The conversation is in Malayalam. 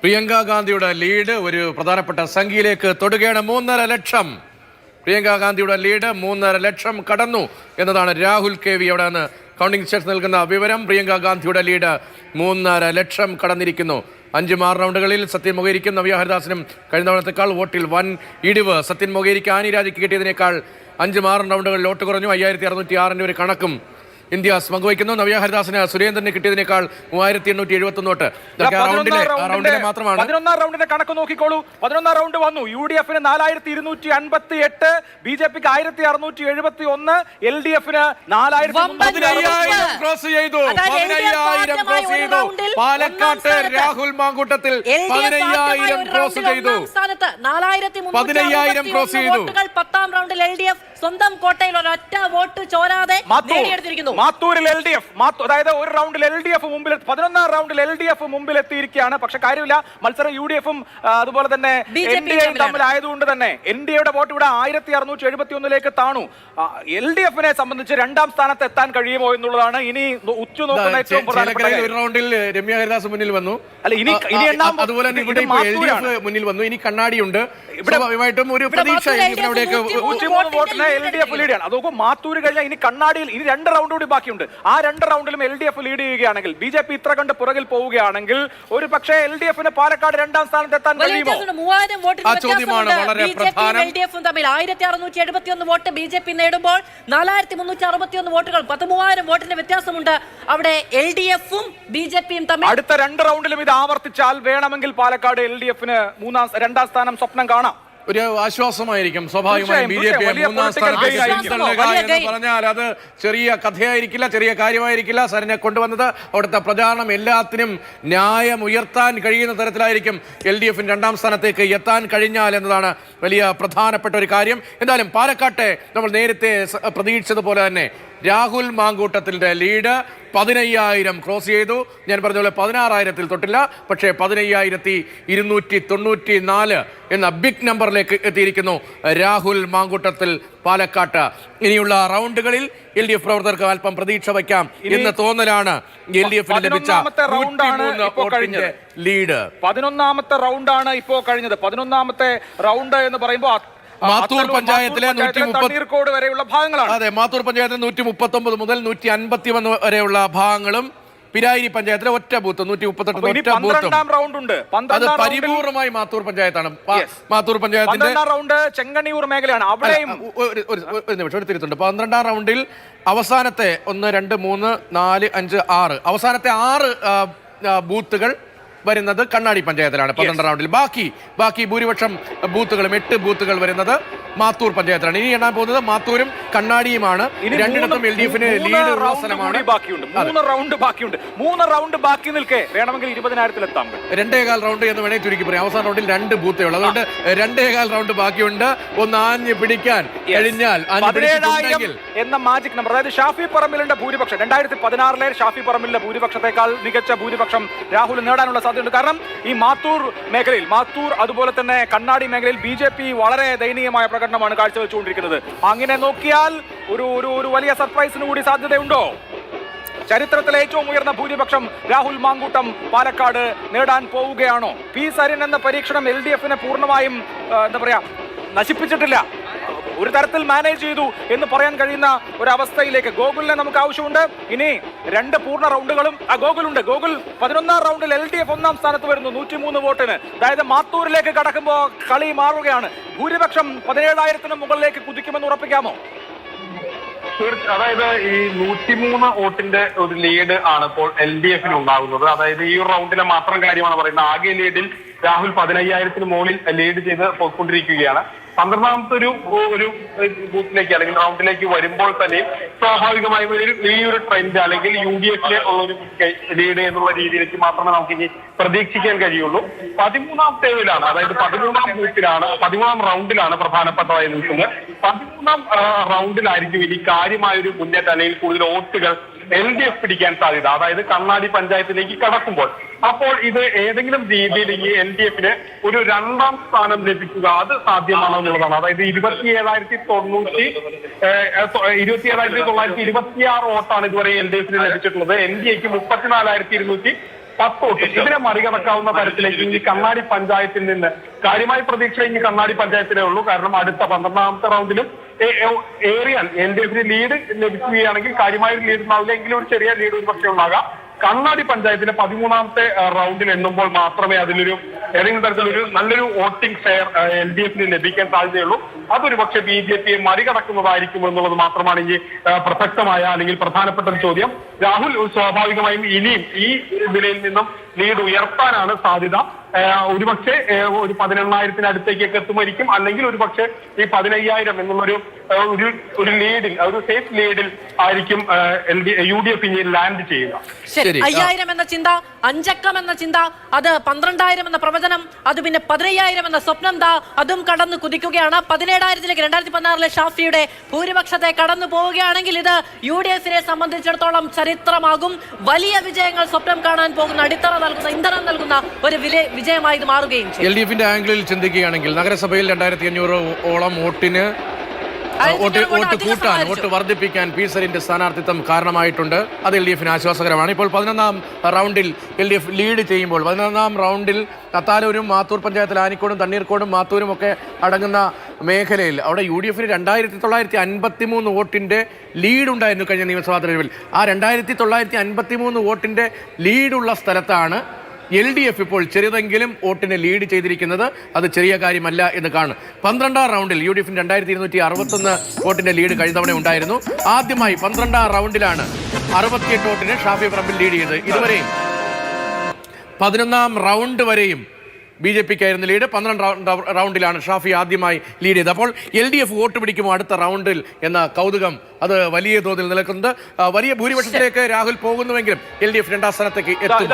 പ്രിയങ്ക ഗാന്ധിയുടെ ലീഡ് ഒരു പ്രധാനപ്പെട്ട സംഖ്യയിലേക്ക് തൊടുകയാണ്. മൂന്നര ലക്ഷം. പ്രിയങ്ക ഗാന്ധിയുടെ ലീഡ് മൂന്നര ലക്ഷം കടന്നു എന്നതാണ് രാഹുൽ കെ വി അവിടെ കൗണ്ടിംഗ് സ്റ്റേഷൻ നൽകുന്ന വിവരം. പ്രിയങ്ക ഗാന്ധിയുടെ ലീഡ് മൂന്നര ലക്ഷം കടന്നിരിക്കുന്നു. അഞ്ച് ആറ് റൗണ്ടുകളിൽ സത്യൻ മൊകേരിക്കും നവ്യ ഹരിദാസിനും കഴിഞ്ഞ തവണത്തേക്കാൾ വോട്ടിൽ വൻ ഇടിവ്. സത്യൻ മൊകേരിക്ക് ആനിരാജയ്ക്ക് കിട്ടിയതിനേക്കാൾ അഞ്ച് ആറ് റൗണ്ടുകളിൽ വോട്ട് കുറഞ്ഞു. അയ്യായിരത്തി അറുന്നൂറ്റി ആറിന്റെ ഒരു കണക്കും ഇന്ത്യ പങ്കുവയ്ക്കുന്നു നവ്യ ഹരിദാസിന് സുരേന്ദ്രന് കിട്ടിയതിനേക്കാൾ മൂവായിരത്തി എണ്ണൂറ്റി എഴുപത്തി ഒന്ന് വോട്ട് ഇതൊക്കെ ആ റൗണ്ടിലെ മാത്രമാണ്. പതിനൊന്നാം റൗണ്ടിന്റെ കണക്ക് നോക്കിക്കോളൂ. പതിനൊന്നാം റൗണ്ട് വന്നു. യു ഡി എഫിന് നാലായിരത്തി ഇരുന്നൂറ്റി അൻപത്തി എട്ട് ബി ജെ പിക്ക് ആയിരത്തി അറുന്നൂറ്റി എഴുപത്തി ഒന്ന് എൽ ഡി എഫിന് നാലായിരത്തി പാലക്കാട്ട് രാഹുൽ മാങ്കൂട്ടത്തിൽ പതിനയ്യായിരം ക്രോസ് ചെയ്തു. പതിനയ്യായിരം ക്രോസ് ചെയ്തു. വോട്ടുകൾ പത്താം റൗണ്ടിൽ എൽ ഡി എഫ് സ്വന്തം കോട്ടയിൽ ഒരൊറ്റ വോട്ട് ചോരാതെ നേടിയെടുത്തിരിക്കുന്നു മാത്തൂരിൽ എൽ ഡി എഫ് അതായത് ഒരു റൗണ്ടിൽ എൽ ഡി എഫ് മുമ്പിൽ പതിനൊന്നാം റൗണ്ടിൽ എൽ ഡി എഫ് മുമ്പിൽ എത്തിയിരിക്കുകയാണ് പക്ഷെ കാര്യമില്ല മത്സരം യു ഡി എഫും അതുപോലെ തന്നെ എൻ ഡി എയും തമ്മിലായതുകൊണ്ട് തന്നെ എൻ ഡി എയുടെ വോട്ട് ഇവിടെ ആയിരത്തി അറുന്നൂറ്റി എഴുപത്തി ഒന്നിലേക്ക് താണു എൽ ഡി എഫിനെ സംബന്ധിച്ച് രണ്ടാം സ്ഥാനത്ത് എത്താൻ കഴിയുമോ എന്നുള്ളതാണ് ഇനി ഉറ്റുനോക്കുന്ന ഏറ്റവും ഒരു റൗണ്ടിൽ രമ്യ ഹരിദാസ് മുന്നിൽ വന്നു. അല്ല, ഇനി- ഇനി ആ, അതുപോലെ തന്നെ ഇവിടെ എൽ ഡി എഫ് മുന്നിൽ വന്നു. ഇനി കണ്ണാടിയുണ്ട്. ഇവിടെ- ഒരു ഇവിടെ പ്രതീക്ഷ Mathur L D F lead ആണ് അതൊക്കെ മാത്തൂര് കഴിഞ്ഞാൽ ഇനി കണ്ണാടിയിൽ ഇനി രണ്ട് റൗണ്ട് കൂടി ബാക്കിയുണ്ട്. ആ രണ്ട് റൗണ്ടിലും എൽ ഡി എഫ് ലീഡ് ചെയ്യുകയാണെങ്കിൽ ബി ജെ പി ഇത്ര കണ്ട് പുറകിൽ പോവുകയാണെങ്കിൽ ഒരു പക്ഷേ എൽ ഡി എഫിന് പാലക്കാട് രണ്ടാം സ്ഥാനത്ത് എത്താൻ കഴിയുമോ? ആയിരത്തി അറുന്നൂറ്റി എഴുപത്തി ഒന്ന് വോട്ട് ബി ജെ പി നേടുമ്പോൾ നാലായിരത്തി മുന്നൂറ്റി അറുപത്തി ഒന്ന് വോട്ടുകൾ പതിമൂവായിരം വോട്ടിന്റെ വ്യത്യാസമുണ്ട്. അവിടെ എൽ ഡി എഫും ബി ജെ പിയും തമ്മിൽ അടുത്ത രണ്ട് റൗണ്ടിലും ഇത് ആവർത്തിച്ചാൽ വേണമെങ്കിൽ പാലക്കാട് എൽ ഡി എഫിന് മൂന്നാം രണ്ടാം സ്ഥാനം സ്വപ്നം കാണാം. ഒരു ആശ്വാസമായിരിക്കും. സ്വാഭാവികമായും ബി ജെ പി മൂന്നാം സ്ഥാനത്തേക്ക്. പറഞ്ഞാൽ അത് ചെറിയ കഥയായിരിക്കില്ല ചെറിയ കാര്യമായിരിക്കില്ല. സരിനെ കൊണ്ടുവന്നത് അവിടുത്തെ പ്രചാരണം എല്ലാത്തിനും ന്യായം ഉയർത്താൻ കഴിയുന്ന തരത്തിലായിരിക്കും എൽ ഡി എഫിന് രണ്ടാം സ്ഥാനത്തേക്ക് എത്താൻ കഴിഞ്ഞാൽ എന്നതാണ് വലിയ പ്രധാനപ്പെട്ട ഒരു കാര്യം. എന്തായാലും പാലക്കാട്ടെ നമ്മൾ നേരത്തെ പ്രതീക്ഷിച്ചതുപോലെ തന്നെ രാഹുൽ മാങ്കൂട്ടത്തിന്റെ ലീഡ് പതിനയ്യായിരം ക്രോസ് ചെയ്തു. ഞാൻ പറഞ്ഞ പോലെ പതിനാറായിരത്തിൽ തൊട്ടില്ല പക്ഷേ പതിനയ്യായിരത്തി ഇരുന്നൂറ്റി തൊണ്ണൂറ്റി നാല് എന്ന ബിഗ് നമ്പറിലേക്ക് എത്തിയിരിക്കുന്നു രാഹുൽ മാങ്കൂട്ടത്തിൽ പാലക്കാട്ട്. ഇനിയുള്ള റൗണ്ടുകളിൽ എൽ ഡി എഫ് പ്രവർത്തകർക്ക് അല്പം പ്രതീക്ഷ വയ്ക്കാം എന്ന തോന്നലാണ് എൽ ഡി എഫിന് ലഭിച്ച. ലീഡ്. പതിനൊന്നാമത്തെ റൗണ്ടാണ് ഇപ്പോ കഴിഞ്ഞത്. പതിനൊന്നാമത്തെ റൗണ്ട് എന്ന് പറയുമ്പോൾ മാത്തൂർ പഞ്ചായത്തിലെ നൂറ്റി പഞ്ചായത്തിലെ 130 തണ്ണീർക്കോട് വരെയുള്ള ഭാഗങ്ങളാണ്. അതെ മാത്തൂർ പഞ്ചായത്തിലെ നൂറ്റി മുപ്പത്തി ഒമ്പത് മുതൽ നൂറ്റി അൻപത്തി ഒന്ന് വരെയുള്ള ഭാഗങ്ങളും പിരായിരി പഞ്ചായത്തിലെ ഒറ്റ ബൂത്ത് നൂറ്റി മുപ്പത്തെട്ട് ഒറ്റ ബൂത്ത്. റൗണ്ട് ഉണ്ട്. അത് പരിപൂർണമായി മാത്തൂർ പഞ്ചായത്താണ്. മാത്തൂർ പഞ്ചായത്തിന്റെ റൗണ്ട് ചെങ്ങണിയൂർ മേഖലയാണ്. അവിടെയും ഒരു- നിമിഷം ഒരു തിരുത്തുണ്ട്. പന്ത്രണ്ടാം റൗണ്ടിൽ അവസാനത്തെ ഒന്ന് രണ്ട് മൂന്ന് നാല് അഞ്ച് ആറ്. അവസാനത്തെ ആറ് ബൂത്തുകൾ വരുന്നത് കണ്ണാടി പഞ്ചായത്തിലാണ് പന്ത്രണ്ട് റൗണ്ടിൽ. ബാക്കി ബാക്കി ഭൂരിപക്ഷം ബൂത്തുകളും എട്ട് ബൂത്തുകൾ വരുന്നത് മാത്തൂർ പഞ്ചായത്തിലാണ്. ഇനി എണ്ണാൻ പോകുന്നത് മാത്തൂരും കണ്ണാടിയുമാണ്. രണ്ടിടത്തും എൽ ഡി എഫിന് ലീഡ് സ്ഥലമാണ്. ബാക്കിയുണ്ട്. മൂന്ന് റൗണ്ട് ബാക്കിയുണ്ട്. മൂന്ന് റൗണ്ട് ബാക്കി നിൽക്കേ വേണമെങ്കിൽ ഇരുപതിനായിരത്തിൽ എത്താം രണ്ടേകാൽ റൗണ്ട് എന്ന് വേണേ ചുരുക്കി പറയാം. അവസാന റൗണ്ടിൽ രണ്ട് ബൂത്തേ ഉള്ളൂ. അതുകൊണ്ട് രണ്ടേകാൽ റൗണ്ട് ബാക്കിയുണ്ട്. ഒന്ന് ആഞ്ഞ് പിടിക്കാൻ കഴിഞ്ഞാൽ എന്ന മാജിക് നമ്പർ അതായത് ഷാഫി പറമ്പിലിന്റെ ഭൂരിപക്ഷം. രണ്ടായിരത്തി പതിനാറിലെ ഷാഫി പറമ്പിലിന്റെ ഭൂരിപക്ഷത്തെക്കാൾ മികച്ച ഭൂരിപക്ഷം രാഹുൽ നേടാനുള്ള സാധ്യതയുണ്ട്. കാരണം ഈ മാത്തൂർ മേഖലയിൽ മാത്തൂർ അതുപോലെ തന്നെ കണ്ണാടി മേഖലയിൽ ബി ജെ പി വളരെ ദയനീയമായ പ്രകടനമാണ് കാഴ്ചവെച്ചുകൊണ്ടിരിക്കുന്നത്. അങ്ങനെ നോക്കിയാൽ ഒരു ഒരു ഒരു വലിയ സർപ്രൈസിന് കൂടി സാധ്യതയുണ്ടോ? ചരിത്രത്തിലെ ഏറ്റവും ഉയർന്ന ഭൂരിപക്ഷം രാഹുൽ മാങ്കൂട്ടം പാലക്കാട് നേടാൻ പോവുകയാണോ? പി സരിൻ എന്ന പരീക്ഷണം എൽ ഡി എഫിനെ പൂർണമായും എന്താ പറയാ നശിപ്പിച്ചിട്ടില്ല. ഒരു തരത്തിൽ മാനേജ് ചെയ്തു എന്ന് പറയാൻ കഴിയുന്ന ഒരു അവസ്ഥയിലേക്ക് ഗോകുലിനെ നമുക്ക് ആവശ്യമുണ്ട്. ഇനി രണ്ട് പൂർണ റൗണ്ടുകളും ആ ഗോകുലുണ്ട്. ഗോകുൽ പതിനൊന്നാം റൗണ്ടിൽ എൽ ഡി എഫ് ഒന്നാം സ്ഥാനത്ത് വരുന്നു നൂറ്റിമൂന്ന് വോട്ടിന്. അതായത് മാത്തൂരിലേക്ക് കടക്കുമ്പോൾ കളി മാറുകയാണ്. ഭൂരിപക്ഷം പതിനേഴായിരത്തിന് മുകളിലേക്ക് കുതിക്കുമെന്ന് ഉറപ്പിക്കാമോ? അതായത് ഈ നൂറ്റിമൂന്ന് വോട്ടിന്റെ ഒരു ലീഡ് ആണ് ഇപ്പോൾ എൽ ഡി എഫിന് ഉണ്ടാകുന്നത്. അതായത് ഈ റൗണ്ടിലെ മാത്രം കാര്യമാണ് പറയുന്നത്. ആകെ ലീഡിൽ രാഹുൽ പതിനയ്യായിരത്തിന് മുകളിൽ ലീഡ് ചെയ്ത് പോയിക്കൊണ്ടിരിക്കുകയാണ്. പന്ത്രണ്ടാമത്തെ ഒരു ഒരു ബൂത്തിലേക്ക് അല്ലെങ്കിൽ റൗണ്ടിലേക്ക് വരുമ്പോൾ തന്നെ സ്വാഭാവികമായും ഒരു ഈ ഒരു ട്രെൻഡ് അല്ലെങ്കിൽ യു ഡി എഫിലെ ഉള്ളൊരു ലീഡ് എന്നുള്ള രീതിയിലേക്ക് മാത്രമേ നമുക്ക് ഇനി പ്രതീക്ഷിക്കാൻ കഴിയുള്ളൂ. പതിമൂന്നാമത്തേതിലാണ് അതായത് പതിമൂന്നാം ബൂത്തിലാണ് പതിമൂന്നാം റൗണ്ടിലാണ് പ്രധാനപ്പെട്ടതായി നിൽക്കുന്നത്. പതിമൂന്നാം റൗണ്ടിലായിരിക്കും ഇനി കാര്യമായൊരു മുന്നേറ്റം അല്ലെങ്കിൽ കൂടുതൽ വോട്ടുകൾ എൽ ഡി എഫ് പിടിക്കാൻ സാധ്യത. അതായത് കണ്ണാടി പഞ്ചായത്തിലേക്ക് കടക്കുമ്പോൾ. അപ്പോൾ ഇത് ഏതെങ്കിലും രീതിയിൽ ഈ എൽ ഡി എഫിന് ഒരു രണ്ടാം സ്ഥാനം ലഭിക്കുക അത് സാധ്യമാണോ എന്നുള്ളതാണ്. അതായത് ഇരുപത്തി ഏഴായിരത്തി തൊണ്ണൂറ്റി ഇരുപത്തി ഏഴായിരത്തി തൊള്ളായിരത്തി ഇരുപത്തി ആറ് വോട്ടാണ് ഇതുവരെ എൽ ഡി എഫിന് ലഭിച്ചിട്ടുള്ളത്. എൻ ഡി എക്ക് മുപ്പത്തിനാലായിരത്തി ഇരുന്നൂറ്റി പത്ത് വോട്ട്. ഇതിനെ മറികടക്കാവുന്ന തരത്തിലേക്ക് ഈ കണ്ണാടി പഞ്ചായത്തിൽ നിന്ന് കാര്യമായ പ്രതീക്ഷ ഇനി കണ്ണാടി പഞ്ചായത്തിലേ ഉള്ളൂ. കാരണം അടുത്ത പന്ത്രണ്ടാമത്തെ റൗണ്ടിലും ഏറിയാൽ എൽ ഡി എഫിന് ലീഡ് ലഭിക്കുകയാണെങ്കിൽ കാര്യമായ ഒരു ലീഡ് ഉണ്ടാവില്ല. എങ്കിലും ഒരു ചെറിയ ലീഡ് ഒരു പക്ഷേ ഉണ്ടാകാം. കണ്ണാടി പഞ്ചായത്തിന്റെ പതിമൂന്നാമത്തെ റൗണ്ടിൽ എണ്ണുമ്പോൾ മാത്രമേ അതിലൊരു ഏതെങ്കിലും തരത്തിലൊരു നല്ലൊരു വോട്ടിംഗ് ഷെയർ എൽ ഡി എഫിന് ലഭിക്കാൻ സാധ്യതയുള്ളൂ. അതൊരു പക്ഷേ ബി ജെ പിയെ മറികടക്കുന്നതായിരിക്കും എന്നുള്ളത് മാത്രമാണ് ഈ പ്രസക്തമായ അല്ലെങ്കിൽ പ്രധാനപ്പെട്ട ഒരു ചോദ്യം. രാഹുൽ സ്വാഭാവികമായും ഇനിയും ഈ നിലയിൽ നിന്നും ലീഡ് ഉയർത്താനാണ് സാധ്യത. ഒരുപക്ഷെ ഒരു പതിനെണ്ണായിരത്തിന് അടുത്തേക്കൊക്കെ എത്തുമായിരിക്കും. അല്ലെങ്കിൽ ഒരുപക്ഷെ ഈ പതിനയ്യായിരം എന്നുള്ളൊരു ഒരു ഒരു ലീഡിൽ ഒരു സേഫ് ലീഡിൽ ആയിരിക്കും L D U D F ഇനി ലാൻഡ് ചെയ്യുക. ശരി. അയ്യായിരം എന്ന ചിന്ത അഞ്ചക്കം എന്ന ചിന്ത അത് പന്ത്രണ്ടായിരം എന്ന പ്രവചനം അത് പിന്നെ പതിനയ്യായിരം എന്ന സ്വപ്നം ദാ അതും കടന്നു കുതിക്കുകയാണ്. പതിനേഴായിരത്തിലേക്ക് രണ്ടായിരത്തി പതിനാറിലെ ഷാഫിയുടെ ഭൂരിപക്ഷത്തെ കടന്നു പോവുകയാണെങ്കിൽ ഇത് യു ഡി എഫിനെ സംബന്ധിച്ചിടത്തോളം ചരിത്രമാകും. വലിയ വിജയങ്ങൾ സ്വപ്നം കാണാൻ പോകുന്ന അടിത്തറ നൽകുന്ന ഇന്ധനം നൽകുന്ന ഒരു വിജയമായി ഇത് മാറുകയും ചെയ്യും. എൽ ഡി എഫിന്റെ ആംഗിളിൽ ചിന്തിക്കുകയാണെങ്കിൽ നഗരസഭയിൽ രണ്ടായിരത്തി അഞ്ഞൂറ് ഓളം വോട്ടിന് വോട്ട് വോട്ട് കൂട്ടാൻ. വോട്ട് വർദ്ധിപ്പിക്കാൻ പി സരിന്റെ സ്ഥാനാർത്ഥിത്വം കാരണമായിട്ടുണ്ട്. അത് എൽ ഡി എഫിന് ആശ്വാസകരമാണ്. ഇപ്പോൾ പതിനൊന്നാം റൗണ്ടിൽ എൽ ഡി എഫ് ലീഡ് ചെയ്യുമ്പോൾ പതിനൊന്നാം റൗണ്ടിൽ കത്താലൂരും മാത്തൂർ പഞ്ചായത്തിൽ ആനിക്കോടും തണ്ണീർക്കോടും മാത്തൂരും ഒക്കെ അടങ്ങുന്ന മേഖലയിൽ. അവിടെ യു ഡി എഫിന് രണ്ടായിരത്തി തൊള്ളായിരത്തി അൻപത്തി മൂന്ന് വോട്ടിന്റെ ലീഡ് ഉണ്ടായിരുന്നു കഴിഞ്ഞ നിയമസഭാ തെരഞ്ഞെടുപ്പിൽ. ആ രണ്ടായിരത്തി തൊള്ളായിരത്തി അൻപത്തി മൂന്ന് വോട്ടിന്റെ ലീഡുള്ള സ്ഥലത്താണ് എൽ ഡി എഫ് ഇപ്പോൾ ചെറുതെങ്കിലും വോട്ടിനെ ലീഡ് ചെയ്തിരിക്കുന്നത്. അത് ചെറിയ കാര്യമല്ല എന്ന് കാണും. പന്ത്രണ്ടാം റൗണ്ടിൽ യു ഡി എഫിന് രണ്ടായിരത്തി ഇരുന്നൂറ്റി അറുപത്തൊന്ന് വോട്ടിന്റെ ലീഡ് കഴിഞ്ഞ തവണ ഉണ്ടായിരുന്നു. ആദ്യമായി പന്ത്രണ്ടാം റൗണ്ടിലാണ് അറുപത്തിയെട്ട് വോട്ടിന് ഷാഫി പറമ്പിൽ ലീഡ് ചെയ്തത്. ഇതുവരെയും പതിനൊന്നാം റൗണ്ട് വരെയും ബി ജെ പിക്കായിരുന്നു ലീഡ് പന്ത്രണ്ട് റൗണ്ട് റൗണ്ടിലാണ് ഷാഫി ആദ്യമായി ലീഡ് ചെയ്തത്. അപ്പോൾ എൽ ഡി എഫ് വോട്ട് പിടിക്കുമോ അടുത്ത റൗണ്ടിൽ എന്ന കൗതുകം അത് വലിയ തോതിൽ നിലനിൽക്കുന്നത് വലിയ ഭൂരിപക്ഷത്തിലേക്ക് രാഹുൽ പോകുന്നുവെങ്കിലും എൽ ഡി എഫ് രണ്ടാം സ്ഥാനത്തേക്ക് എത്തും